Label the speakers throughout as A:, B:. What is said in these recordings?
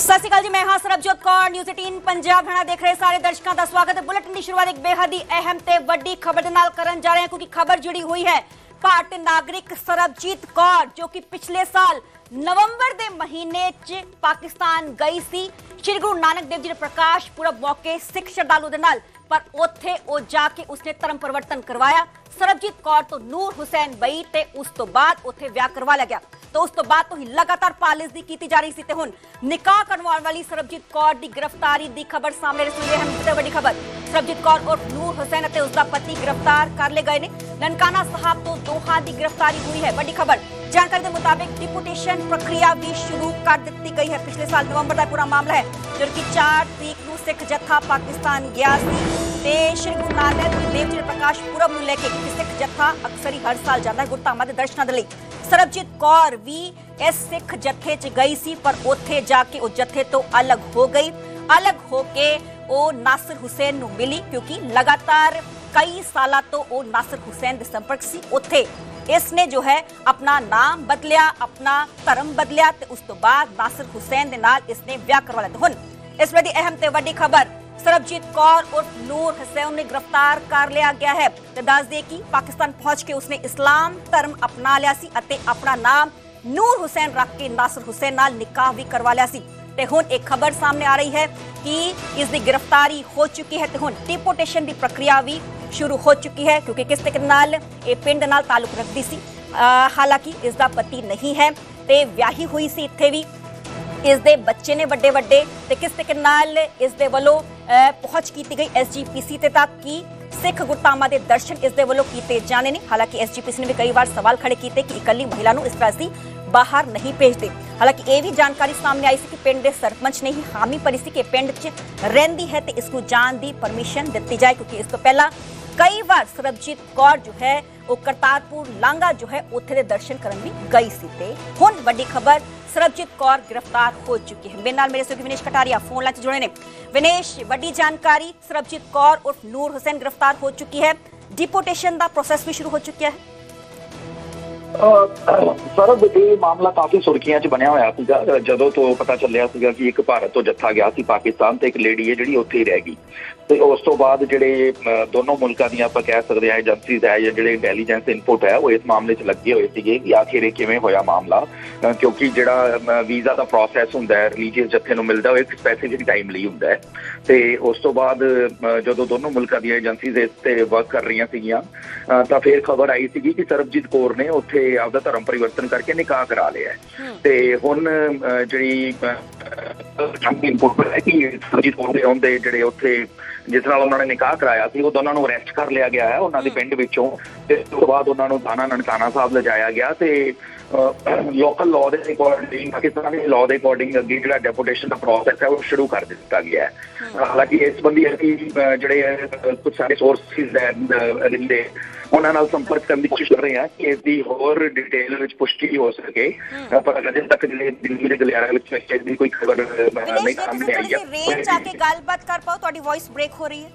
A: ਸਤਿ ਸ਼੍ਰੀ ਅਕਾਲ ਜੀ, ਮੈਂ ਹਾਂ ਸਰਬਜੋਤ ਕੌਰ। ਨਿਊਜ਼ 18 ਪੰਜਾਬ ਹਣਾ ਦੇਖ ਰਹੇ ਸਾਰੇ ਦਰਸ਼ਕਾਂ ਦਾ ਸਵਾਗਤ ਹੈ। ਬੁਲੇਟਿਨ ਦੀ ਸ਼ੁਰੂਆਤ ਇੱਕ ਬੇਹੱਦ ਹੀ ਅਹਿਮ ਤੇ ਵੱਡੀ ਖਬਰ ਦੇ ਨਾਲ ਕਰਨ ਜਾ ਰਹੇ ਹਾਂ, ਕਿਉਂਕਿ ਖਬਰ ਜੁੜੀ ਹੋਈ ਹੈ ਭਾਰਤੀ ਨਾਗਰਿਕ ਸਰਬਜੀਤ ਕੌਰ, ਜੋ ਕਿ ਪਿਛਲੇ ਸਾਲ ਨਵੰਬਰ ਦੇ ਮਹੀਨੇ 'ਚ ਪਾਕਿਸਤਾਨ ਗਈ ਸੀ। ਸ਼੍ਰੀ ਗੁਰੂ ਨਾਨਕ ਦੇਵ ਜੀ ਦੇ ਪ੍ਰਕਾਸ਼ ਪੁਰਬ ਮੌਕੇ ਸਿੱਖ ਸ਼ਰਧਾਲੂ ਦੇ ਨਾਲ, ਪਰ ਉੱਥੇ ਉਹ ਜਾ ਕੇ ਉਸਨੇ ਧਰਮ ਪਰਿਵਰਤਨ ਕਰਵਾਇਆ। ਸਰਬਜੀਤ ਕੌਰ ਤੋਂ ਨੂਰ ਹੁਸੈਨ ਬਈ ਤੇ ਉਸ ਤੋਂ ਬਾਅਦ ਉੱਥੇ ਵਿਆਹ ਕਰਵਾ ਲਿਆ ਗਿਆ। ਤਾਂ ਉਸ ਤੋਂ ਬਾਅਦ ਤੋਂ ਹੀ ਲਗਾਤਾਰ ਪਾਲਿਸ਼ ਦੀ ਕੀਤੀ ਜਾ ਰਹੀ ਸੀ ਤੇ ਹੁਣ ਨਿਕਾਹ ਕਰਵਾਉਣ ਵਾਲੀ ਸਰਬਜੀਤ ਕੌਰ ਦੀ ਗ੍ਰਿਫਤਾਰੀ ਦੀ ਖਬਰ ਸਾਹਮਣੇ ਰਸੀ ਹਮ ਤੇ ਵੱਡੀ ਖਬਰ। ਸਰਬਜੀਤ ਕੌਰ ਔਰ ਨੂਰ ਹੁਸੈਨ ਅਤੇ ਉਸ ਦਾ ਪਤੀ ਗ੍ਰਿਫਤਾਰ ਕਰ ਲਏ ਗਏ ਨੇ। ਨਨਕਾਣਾ ਸਾਹਿਬ ਤੋਂ ਦੋਹਾਂ ਦੀ ਗ੍ਰਿਫਤਾਰੀ ਹੋਈ ਹੈ। ਵੱਡੀ ਖਬਰ, ਜਾਣਕਾਰੀ ਦੇ ਮੁਤਾਬਿਕ ਡਿਪੂਟੇਸ਼ਨ ਪ੍ਰਕਿਰਿਆ ਵੀ ਸ਼ੁਰੂ ਕਰ ਦਿੱਤੀ ਗਈ ਹੈ। ਪਿਛਲੇ ਸਾਲ ਨਵੰਬਰ ਦਾ ਪੂਰਾ ਮਾਮਲਾ ਹੈ ਜਦਕਿ ਕਿ 4 ਤਰੀਕ ਨੂੰ ਸਿੱਖ ਜਥਾ ਪਾਕਿਸਤਾਨ ਗਿਆ ਸੀ ਤੇ ਸ਼੍ਰੀ ਗੁਰੂ ਨਾਨਕ ਦੇਵ ਜੀ ਪ੍ਰਕਾਸ਼ ਪੁਰਬ ਨੂੰ ਲੈ ਕੇ ਸਿੱਖ ਜਥਾ ਅਕਸਰ ਹੀ ਹਰ ਸਾਲ ਜਾਂਦਾ ਹੈ। ਗੁਰਧਾਮਾਂ ਦੇ ਦਰਸ਼ਨਾਂ ਦੇ ਲਈ ਸਰਬਜੀਤ ਕੌਰ ਵੀ ਇਸ ਸਿੱਖ ਜਥੇ 'ਚ ਗਈ ਸੀ, ਪਰ ਉੱਥੇ ਜਾ ਕੇ ਉਹ ਜਥੇ ਤੋਂ ਅਲੱਗ ਹੋ ਗਈ। ਅਲੱਗ ਹੋ ਕੇ ਉਹ ਨਾਸਰ ਹੁਸੈਨ ਨੂੰ ਮਿਲੀ, ਕਿਉਂਕਿ ਲਗਾਤਾਰ ਕਈ ਸਾਲਾਂ ਤੋਂ ਉਹ ਨਾਸਰ ਹੁਸੈਨ ਦੇ ਸੰਪਰਕ ਸੀ। ਉੱਥੇ ਇਸ ਨੇ ਜੋ ਹੈ ਆਪਣਾ ਨਾਮ ਬਦਲਿਆ, ਆਪਣਾ ਧਰਮ ਬਦਲਿਆ ਤੇ ਉਸ ਤੋਂ ਬਾਅਦ ਨਾਸਰ ਹੁਸੈਨ ਦੇ ਨਾਲ ਇਸ ਨੇ ਵਿਆਹ ਕਰਵਾ ਲਿਆ। ਹੁਣ ਇਸ ਵੇਲੇ ਦੀ ਅਹਿਮ ਤੇ ਵੱਡੀ ਖਬਰ ਸਰਬਜੀਤ ਕੌਰ ਉਰਫ ਨੂਰ ਹੁਸੈਨ ਨੇ ਗ੍ਰਿਫਤਾਰ ਕਰ ਲਿਆ ਗਿਆ ਹੈ ਤੇ ਦੱਸ ਦੇ ਕਿ ਪਾਕਿਸਤਾਨ ਪਹੁੰਚ ਕੇ ਉਸਨੇ ਇਸਲਾਮ ਧਰਮ ਅਪਣਾ ਲਿਆ ਸੀ ਅਤੇ ਆਪਣਾ ਨਾਮ ਨੂਰ ਹੁਸੈਨ ਰੱਖ ਕੇ ਨਾਸਰ ਹੁਸੈਨ ਨਾਲ ਨਿਕਾਹ ਵੀ ਕਰਵਾ ਲਿਆ ਸੀ। ਤੇ ਹੁਣ ਇੱਕ ਖਬਰ ਸਾਹਮਣੇ ਆ ਰਹੀ ਹੈ ਕਿ ਇਸ ਦੀ ਗ੍ਰਿਫਤਾਰੀ ਹੋ ਚੁੱਕੀ ਹੈ ਤੇ ਹੁਣ ਡਿਪੋਰਟੇਸ਼ਨ ਦੀ ਪ੍ਰਕਿਰਿਆ ਵੀ ਸ਼ੁਰੂ ਹੋ ਚੁੱਕੀ ਹੈ ਕਿਉਂਕਿ ਕਿਸ ਤਰੀਕੇ ਨਾਲ ਇਹ ਪਿੰਡ ਨਾਲ ਤਾਲੁਕ ਰੱਖਦੀ ਸੀ। ਅਹ ਹਾਲਾਂਕਿ ਇਸ ਦਾ ਪਤੀ ਨਹੀਂ ਹੈ ਤੇ ਵਿਆਹੀ ਹੋਈ ਸੀ ਇੱਥੇ ਵੀ। ਇਸ ਦੇ ਬੱਚੇ ਨੇ ਵੱਡੇ ਵੱਡੇ ਤੇ ਕਿਸ ਤਰੀਕੇ ਨਾਲ ਇਸ ਦੇ ਵੱਲੋਂ ਪਹੁੰਚ ਕੀਤੀ ਗਈ ਐਸਜੀਪੀਸੀ ਤੇ ਤੱਕ ਕਿ ਸਿੱਖ ਗੁਰਤਾਮਾ ਦੇ ਦਰਸ਼ਨ ਇਸ ਦੇ ਵੱਲੋਂ ਕੀਤੇ ਜਾਣੇ ਨੇ? ਹਾਲਾਂਕਿ ਐਸਜੀਪੀਸੀ ਨੇ ਵੀ ਕਈ ਵਾਰ ਸਵਾਲ ਖੜੇ ਕੀਤੇ ਕਿ ਇਕੱਲੀ ਮਹਿਲਾ ਨੂੰ ਇਸ ਤਰ੍ਹਾਂ ਅਸੀਂ ਬਾਹਰ ਨਹੀਂ ਭੇਜਦੇ। ਹਾਲਾਂਕਿ ਇਹ ਵੀ ਜਾਣਕਾਰੀ ਸਾਹਮਣੇ ਆਈ ਸੀ ਕਿ ਪਿੰਡ ਦੇ ਸਰਪੰਚ ਨੇ ਹੀ ਹਾਮੀ ਭਰੀ ਸੀ ਕਿ ਪਿੰਡ 'ਚ ਰਹਿੰਦੀ ਹੈ ਤੇ ਇਸ ਨੂੰ ਜਾਣ ਦੀ ਪਰਮਿਸ਼ਨ ਦਿੱਤੀ ਜਾਏ, ਕਿਉਂਕਿ ਇਸ ਤੋਂ ਪਹਿਲਾਂ ਕਈ ਵਾਰ ਸਰਬਜੀਤ ਕੌਰ ਜੋ ਹੈ, ਉਹ ਕਰਤਾਰਪੁਰ ਲਾਂਗਾ ਜੋ ਹੈ, ਉੱਥੇ ਦੇ ਦਰਸ਼ਨ ਕਰਨ ਵੀ ਗਈ ਸੀ ਤੇ ਹੁਣ ਵੱਡੀ ਖਬਰ, ਸਰਬਜੀਤ ਕੌਰ ਗ੍ਰਿਫਤਾਰ ਹੋ ਚੁੱਕੀ ਹੈ। ਮੇਰੇ ਨਾਲ ਮੇਰੇ ਸਹਿਯੋਗੀ ਵਿਨੇਸ਼ ਕਟਾਰੀਆ ਫੋਨ ਲਾਈਨ 'ਚ ਜੁੜੇ ਨੇ। ਵਿਨੇਸ਼, ਵੱਡੀ ਜਾਣਕਾਰੀ, ਸਰਬਜੀਤ ਕੌਰ ਉਰਫ ਨੂਰ ਹੁਸੈਨ ਗ੍ਰਿਫਤਾਰ ਹੋ ਚੁੱਕੀ ਹੈ। ਡਿਪੋਰਟੇਸ਼ਨ ਦਾ ਪ੍ਰੋਸੈਸ ਵੀ ਸ਼ੁਰੂ ਹੋ ਚੁੱਕਿਆ ਹੈ।
B: ਸਰ ਇਹ ਮਾਮਲਾ ਕਾਫੀ ਸੁਰਖੀਆਂ 'ਚ ਬਣਿਆ ਹੋਇਆ ਸੀਗਾ। ਜਦੋਂ ਤੋਂ ਪਤਾ ਚੱਲਿਆ ਸੀਗਾ ਕਿ ਇੱਕ ਭਾਰਤ ਤੋਂ ਜੱਥਾ ਗਿਆ ਸੀ ਪਾਕਿਸਤਾਨ ਤੇ ਇੱਕ ਲੇਡੀ ਹੈ ਜਿਹੜੀ ਉੱਥੇ ਹੀ ਰਹਿ ਗਈ। ਤੇ ਉਸ ਤੋਂ ਬਾਅਦ ਜਿਹੜੇ ਦੋਨੋਂ ਮੁਲਕਾਂ ਦੀਆਂ ਆਪਾਂ ਕਹਿ ਸਕਦੇ ਹਾਂ ਏਜੰਸੀਜ਼ ਹੈ ਜਾਂ ਜਿਹੜੇ ਇੰਟੈਲੀਜੈਂਸ ਇਨਪੁਟ ਹੈ ਉਹ ਇਸ ਮਾਮਲੇ 'ਚ ਲੱਗੇ ਹੋਏ ਸੀਗੇ ਕਿ ਆਖਿਰ ਇਹ ਕਿਵੇਂ ਹੋਇਆ ਮਾਮਲਾ। ਕਿਉਂਕਿ ਜਿਹੜਾ ਵੀਜ਼ਾ ਦਾ ਪ੍ਰੋਸੈਸ ਹੁੰਦਾ ਹੈ ਰਿਲੀਜੀਅਸ ਜੱਥੇ ਨੂੰ ਮਿਲਦਾ ਉਹ ਇੱਕ ਸਪੈਸੀਫਿਕ ਟਾਈਮ ਲਈ ਹੁੰਦਾ ਹੈ। ਤੇ ਉਸ ਤੋਂ ਬਾਅਦ ਜਦੋਂ ਦੋਨੋਂ ਮੁਲਕਾਂ ਦੀਆਂ ਏਜੰਸੀਜ਼ ਇਸ ਤੇ ਵਰਕ ਕਰ ਰਹੀਆਂ ਸੀਗੀਆਂ ਤਾਂ ਫਿਰ ਖਬਰ ਆਈ ਸੀਗੀ ਕਿ ਸਰਬਜੀਤ ਕੌਰ ਨੇ ਉੱਥੇ ਆਪਦਾ ਧਰਮ ਪਰਿਵਰਤਨ ਕਰਕੇ ਨਿਕਾਹ ਕਰਾ ਲਿਆ ਤੇ ਹੁਣ ਜਿਹੜੀ ਟੰਗੀ ਇਨਪੁਟ ਹੈ ਕਿ ਸਰਬਜੀਤ ਕੌਰ ਦੇ ਹੁੰਦੇ ਜਿਹੜੇ ਉੱਥੇ ਜਿਸ ਨਾਲ ਉਹਨਾਂ ਨੇ ਨਿਕਾਹ ਕਰਾਇਆ ਸੀ ਉਹ ਦੋਨਾਂ ਨੂੰ ਅਰੈਸਟ ਕਰ ਲਿਆ ਗਿਆ ਹੈ ਉਹਨਾਂ ਦੇ ਪਿੰਡ ਵਿੱਚੋਂ। ਤੇ ਉਸ ਤੋਂ ਬਾਅਦ ਉਹਨਾਂ ਨੂੰ ਦਾਣਾ ਨਨਕਾਣਾ ਸਾਹਿਬ ਲਿਜਾਇਆ ਗਿਆ ਤੇ ਲੋਕਲ ਲਾਅ ਦੇ ਅਕੋਰਡਿੰਗ ਪਾਕਿਸਤਾਨੀ ਲਾਅ ਦੇ ਅਕੋਰਡਿੰਗ ਅੱਗੇ ਜਿਹੜਾ ਡੈਪੂਟੇਸ਼ਨ ਦਾ ਪ੍ਰੋਸੈਸ ਹੈ ਉਹ ਸ਼ੁਰੂ ਕਰ ਦਿੱਤਾ ਗਿਆ ਹੈ। ਹਾਲਾਂਕਿ ਇਸ ਸੰਬੰਧੀ ਅਸੀਂ ਜਿਹੜੇ ਕੁਝ ਸਾਰੇ ਸੋਰਸਿਸ ਹੈ ਰਿੰਦੇ ਉਹਨਾਂ ਨਾਲ ਸੰਪਰਕ ਕਰਨ ਦੀ ਕੋਸ਼ਿਸ਼ ਕਰ ਰਹੇ ਹਾਂ ਕਿ ਇਸ ਦੀ ਹੋਰ ਡਿਟੇਲ ਵਿੱਚ ਪੁਸ਼ਟੀ ਹੋ ਸਕੇ। ਪਰ ਅਜੇ ਤੱਕ ਜਿਹੜੇ ਦਿੱਲੀ ਦੇ ਗਲਿਆਰਾ ਵਿੱਚ ਇਸ ਦੀ ਕੋਈ ਖਬਰ ਨਹੀਂ ਸਾਹਮਣੇ ਆਈ
A: ਥੋੜੀ ਰੇਂਜ ਆ ਕੇ
B: ਹੈ
A: ਗੱਲਬਾਤ ਕਰ ਪਾਓ ਤੁਹਾਡੀ ਵੌਇਸ ਬ੍ਰੇਕ ਹੋ ਰਹੀ ਹੈ।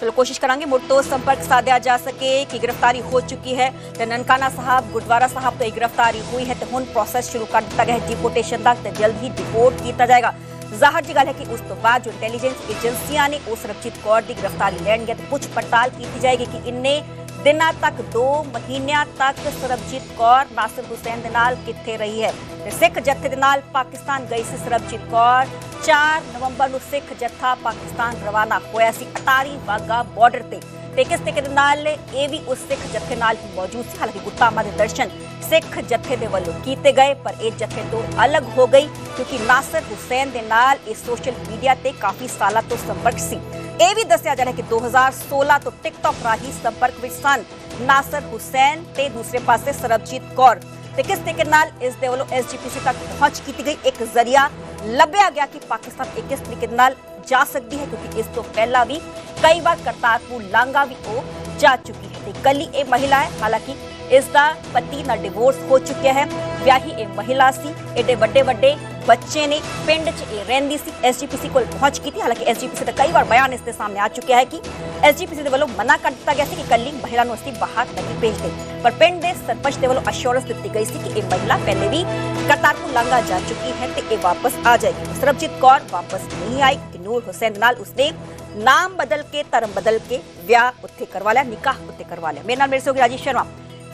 A: ਚਲੋ ਕੋਸ਼ਿਸ਼ ਕਰਾਂਗੇ ਮੁੜ ਤੋਂ ਸੰਪਰਕ ਸਾਧਿਆ ਜਾ ਸਕੇ ਕਿ ਗ੍ਰਿਫਤਾਰੀ ਹੋ ਚੁੱਕੀ ਹੈ ਤੇ ਨਨਕਾਣਾ ਸਾਹਿਬ ਗੁਰਦੁਆਰਾ ਸਾਹਿਬ ਤੋਂ ਇਹ ਗ੍ਰਿਫਤਾਰੀ ਹੋਈ ਹੈ ਤੇ ਹੁਣ ਪ੍ਰੋਸੈਸ ਸ਼ੁਰੂ ਕਰ ਦਿੱਤਾ ਗਿਆ ਹੈ ਡਿਪੋਰਟੇਸ਼ਨ ਦਾ ਤੇ ਜਲਦ ਹੀ ਡਿਪੋਰਟ ਕੀਤਾ ਜਾਏਗਾ ਜ਼ਾਹਰ ਜੀ ਗੱਲ ਹੈ ਕਿ ਉਸ ਤੋਂ ਬਾਅਦ ਜੋ ਇੰਟੈਲੀਜੈਂਸ ਏਜੰਸੀਆਂ ਨੇ ਉਸ ਸਰਬਜੀਤ ਕੌਰ ਦੀ ਗ੍ਰਿਫਤਾਰੀ ਲੈਣਗੇ ਤੇ ਪੁੱਛ ਪੜਤਾਲ ਕੀਤੀ ਜਾਏਗੀ ਕਿ ਇੰਨੇ ਦਿਨਾਂ ਤੱਕ 2 ਮਹੀਨਿਆਂ ਤੱਕ ਸਰਬਜੀਤ ਕੌਰ ਨਾਸਿਰ ਹੁਸੈਨ ਦੇ ਨਾਲ ਕਿੱਥੇ ਰਹੀ ਹੈ ਤੇ ਸਿੱਖ ਜੱਥੇ ਦੇ ਨਾਲ ਪਾਕਿਸਤਾਨ ਗਈ ਸੀ ਸਰਬਜੀਤ ਕੌਰ 4 ਨਵੰਬਰ ਨੂੰ ਸਿੱਖ ਜੱਥਾ ਪਾਕਿਸਤਾਨ ਰਵਾਨਾ ਹੋਇਆ ਸੀ। ਅਟਾਰੀ ਵਾਗਾ ਬਾਰਡਰ ਤੇ। ਤੇ ਕਿਸ ਤਰੀਕੇ ਦੇ ਨਾਲ ਇਹ ਵੀ ਉਸ ਸਿੱਖ ਜੱਥੇ ਨਾਲ ਹੀ ਮੌਜੂਦ ਸੀ। ਹਾਲਾਂਕਿ ਗੁੱਤਾਮਾ ਦੇ ਦਰਸ਼ਨ ਸਿੱਖ ਜੱਥੇ ਦੇ ਵੱਲੋਂ ਕੀਤੇ ਗਏ, ਪਰ ਇਹ ਜੱਥੇ ਤੋਂ ਅਲੱਗ ਹੋ ਗਈ, ਕਿਉਂਕਿ ਨਾਸਰ ਹੁਸੈਨ ਦੇ ਨਾਲ ਇਹ ਸੋਸ਼ਲ ਮੀਡੀਆ ਤੇ ਕਾਫੀ ਸਾਲਾਂ ਤੋਂ ਸੰਪਰਕ ਸੀ। ਇਹ ਵੀ ਦੱਸਿਆ ਜਾ ਰਿਹਾ ਕਿ 2016 ਤੋਂ ਟਿਕਟੌਕ ਰਾਹੀਂ ਸੰਪਰਕ ਵਿੱਚ ਸਨ ਨਾਸਰ ਹੁਸੈਨ ਤੇ ਦੂਸਰੇ ਪਾਸੇ ਸਰਬਜੀਤ ਕੌਰ। ਤੇ ਕਿਸ ਤਰੀਕੇ ਨਾਲ ਇਸ ਦੇ ਵੱਲੋਂ ਐਸਜੀਪੀਸੀ ਤੱਕ ਪਹੁੰਚ ਕੀਤੀ ਗਈ। ਇੱਕ ਜ਼ਰੀਆ ਲੱਭਿਆ ਗਿਆ ਕਿ ਪਾਕਿਸਤਾਨ ਇਹ ਕਿਸ ਤਰੀਕੇ ਨਾਲ ਜਾ ਸਕਦੀ ਹੈ ਕਿਉਂਕਿ ਇਸ ਤੋਂ ਪਹਿਲਾਂ ਵੀ ਕਈ ਵਾਰ ਕਰਤਾਰਪੁਰ ਲਾਂਘਾ ਵੀ ਉਹ ਜਾ ਚੁੱਕੀ ਹੈ ਤੇ ਕੱਲੀ ਇਹ ਮਹਿਲਾ ਹੈ, ਹਾਲਾਂਕਿ ਇਸ ਦਾ ਪਤੀ ਨਾਲ ਡਿਵੋਰਸ ਹੋ ਚੁੱਕਿਆ ਹੈ। ਵਿਆਹੀ ਇਹ ਮਹਿਲਾ ਸੀ। ਏਡੇ ਵੱਡੇ ਵੱਡੇ ਬੱਚੇ ਨੇ। ਪਿੰਡ 'ਚ ਇਹ ਰਹਿੰਦੀ ਸੀ। ਐਸਜੀਪੀਸੀ ਕੋਲ ਪਹੁੰਚ ਕੀਤੀ। ਹਾਲਾਂਕਿ ਐਸਜੀਪੀਸੀ ਦਾ ਕਈ ਵਾਰ ਬਿਆਨ ਇਸ ਦੇ ਸਾਹਮਣੇ ਆ ਚੁੱਕਿਆ ਹੈ ਕਿ ਐਸਜੀਪੀਸੀ ਦੇ ਵੱਲੋਂ ਮਨਾ ਕਰ ਦਿੱਤਾ ਗਿਆ ਸੀ ਕਿ ਕੱਲੀ ਮਹਿਲਾ ਨੂੰ ਅਸੀਂ ਬਾਹਰ ਨਹੀਂ ਭੇਜਦੇ। ਪਰ ਪਿੰਡ ਦੇ ਸਰਪੰਚ ਦੇ ਵੱਲੋਂ ਅਸ਼ੋਰੈਂਸ ਦਿੱਤੀ ਗਈ ਸੀ ਕਿ ਇਹ ਮਹਿਲਾ ਪਹਿਲੇ ਵੀ ਕਰਤਾਰਪੁਰ ਲਾਂਘਾ ਜਾ ਚੁੱਕੀ ਹੈ ਤੇ ਇਹ ਵਾਪਸ ਆ ਜਾਏਗੀ। ਸਰਬਜੀਤ ਕੌਰ ਵਾਪਸ ਨਹੀਂ ਆਈ। ਕਿ ਨੂਰ ਹੁਸੈਨ ਨਾਲ ਉਸਨੇ ਨਾਮ ਬਦਲ ਕੇ, ਧਰਮ ਬਦਲ ਕੇ ਵਿਆਹ ਉੱਥੇ ਕਰਵਾ ਲਿਆ, ਨਿਕਾਹ ਉੱਥੇ ਕਰਵਾ ਲਿਆ। ਮੇਰੇ ਨਾਲ ਮੇਰੇ ਸੋਗੀ ਰਾਜੇਸ਼ ਸ਼ਰਮਾ।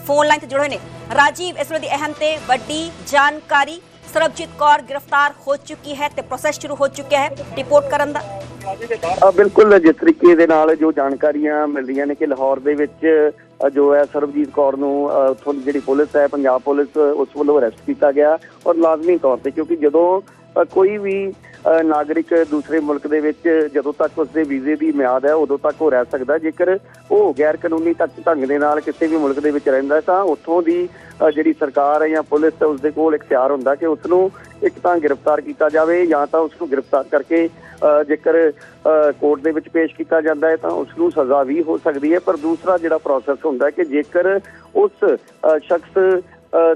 A: ਫੋਨ ਲਾਈਨ ਤੇ ਜੁੜੇ ਨੇ। ਰਾਜੀਵ, ਇਸ ਵੇਲੇ ਦੀ ਅਹਿਮ ਤੇ ਵੱਡੀ ਜਾਣਕਾਰੀ, ਸਰਬਜੀਤ ਕੌਰ ਗ੍ਰਿਫਤਾਰ ਹੋ ਚੁੱਕੀ ਹੈ ਤੇ ਪ੍ਰੋਸੈਸ ਸ਼ੁਰੂ ਹੋ ਚੁੱਕਿਆ ਹੈ। ਰਿਪੋਰਟ ਕਰਨ ਦਾ।
C: ਬਿਲਕੁਲ, ਜਿਸ ਤਰੀਕੇ ਦੇ ਨਾਲ ਜੋ ਜਾਣਕਾਰੀਆਂ ਮਿਲ ਰਹੀਆਂ ਨੇ ਕਿ ਲਾਹੌਰ ਦੇ ਵਿੱਚ ਜੋ ਹੈ ਸਰਬਜੀਤ ਕੌਰ ਨੂੰ ਉੱਥੋਂ ਦੀ ਜਿਹੜੀ ਪੁਲਿਸ ਹੈ, ਪੰਜਾਬ ਪੁਲਿਸ ਉਸ ਵੱਲੋਂ ਅਰੈਸਟ ਕੀਤਾ ਗਿਆ ਔਰ ਲਾਜ਼ਮੀ ਤੌਰ ਤੇ ਕਿਉਂਕਿ ਜਦੋਂ ਕੋਈ ਵੀ ਨਾਗਰਿਕ ਦੂਸਰੇ ਮੁਲਕ ਦੇ ਵਿੱਚ ਜਦੋਂ ਤੱਕ ਉਸਦੇ ਵੀਜ਼ੇ ਦੀ ਮਿਆਦ ਹੈ, ਉਦੋਂ ਤੱਕ ਉਹ ਰਹਿ ਸਕਦਾ। ਜੇਕਰ ਉਹ ਗੈਰ ਕਾਨੂੰਨੀ ਤੱਕ ਢੰਗ ਦੇ ਨਾਲ ਕਿਸੇ ਵੀ ਮੁਲਕ ਦੇ ਵਿੱਚ ਰਹਿੰਦਾ, ਤਾਂ ਉੱਥੋਂ ਦੀ ਜਿਹੜੀ ਸਰਕਾਰ ਹੈ ਜਾਂ ਪੁਲਿਸ ਹੈ ਉਸਦੇ ਕੋਲ ਇਖਤਿਆਰ ਹੁੰਦਾ ਕਿ ਉਸ ਨੂੰ ਇੱਕ ਤਾਂ ਗ੍ਰਿਫਤਾਰ ਕੀਤਾ ਜਾਵੇ ਜਾਂ ਤਾਂ ਉਸ ਨੂੰ ਗ੍ਰਿਫਤਾਰ ਕਰਕੇ ਜੇਕਰ ਕੋਰਟ ਦੇ ਵਿੱਚ ਪੇਸ਼ ਕੀਤਾ ਜਾਂਦਾ ਹੈ ਤਾਂ ਉਸ ਨੂੰ ਸਜ਼ਾ ਵੀ ਹੋ ਸਕਦੀ ਹੈ। ਪਰ ਦੂਸਰਾ ਜਿਹੜਾ ਪ੍ਰੋਸੈਸ ਹੁੰਦਾ ਹੈ ਕਿ ਜੇਕਰ ਉਸ ਸ਼ਖਸ